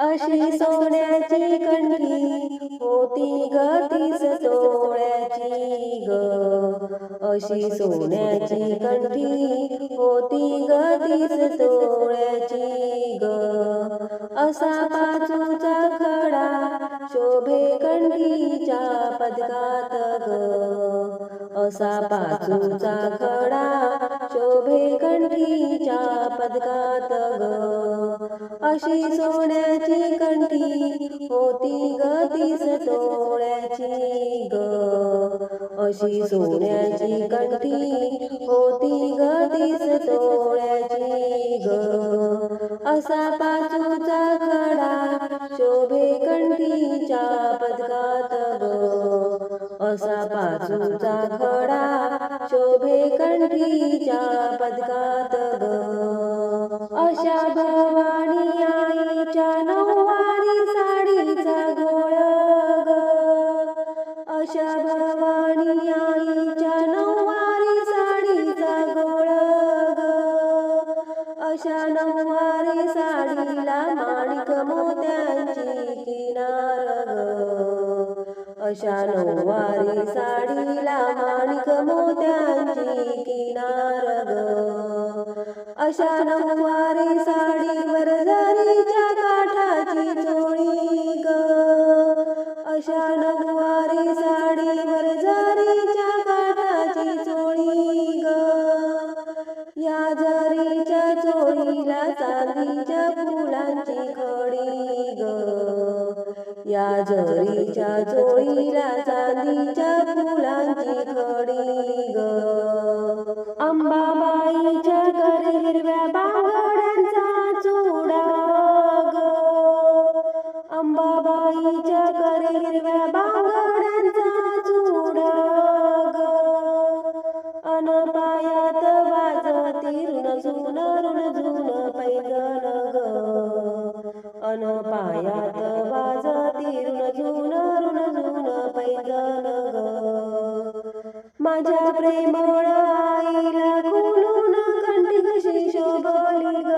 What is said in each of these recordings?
अशी सोन्याची कंठी होती गतीस तोळ्याची ग. अशी सोन्याची कंठी होती गतीस तोळ्याची ग. असा पाचूचा खडा शोभे कंठीच्या पदकात ग. असा पाचूचा खडा शोभे कंठीच्या पदकात ग अशी सोन्याची कंठी होती गतीस तोळ्याची ग. अशी सोन्याची कंठी होती गतीस तोळ्याची ग. असा पाचूचा खडा शोभे कंठीच्या पदकात ग असा पाचूचा खडा शोभे कंठीच्या पदकात ग. अशा भवानी आईच्या नऊवारी साडीचा गोळ ग. अशा भवानी आईच्या नऊवारी साडीचा गोळ ग. अशा नऊवारी साडीला माणिक मोत्यांची किनार ग. अशा नऊवारी साडीला माणिक मोत्यांची किनार ग. अशा नऊवारी साडीवर या जरीच्या चोळीला चांदीच्या फुलांची खडी ग. अंबाबाईच्या घरी हिरव्या बांगड्यांचा चुडा ग. अंबाबाईच्या घरी हिरव्या माझ्या प्रेमळ आईला खोलून कंठी कशी शोभली ग.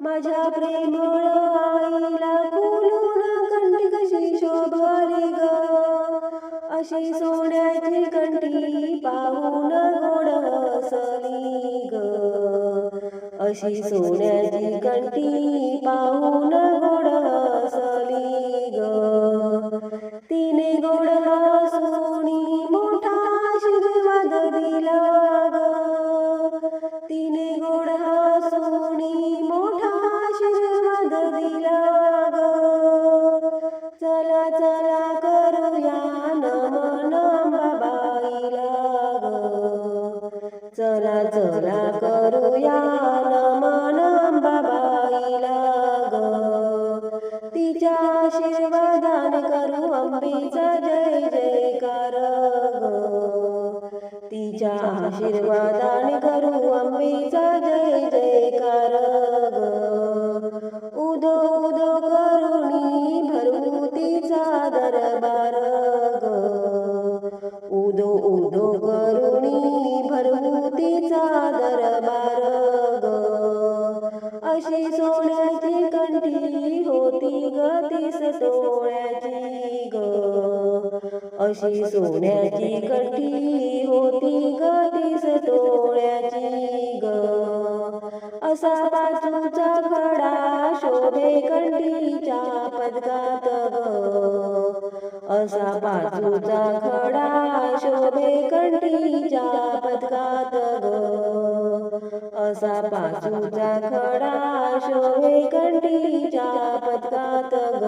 माझ्या प्रेमळ आईला खोलून कंठी कशी शोभली ग. अशी सोन्याची कंठी पाहून गोड हसली ग. अशी सोन्याची कंठी पाहून गोड हसली चला चला करूया नमन बाबाईला ग. तिच्या आशीर्वादाने करू अंबीचा जय जयकार ग. तिच्या आशीर्वादाने करू अंबीचा जय जयकार ग. उदो उदो सोळ्याची ग. अशी सोन्याची कंठी होती गतीस तोळ्याची ग. असा पाचूचा खडा शोभे कंठीच्या पदकात ग. असा पाचूचा खडा शोभे कंठीच्या पदकात ग. असा पाचूचा खडा शोभे कंठीच्या पदकात ग.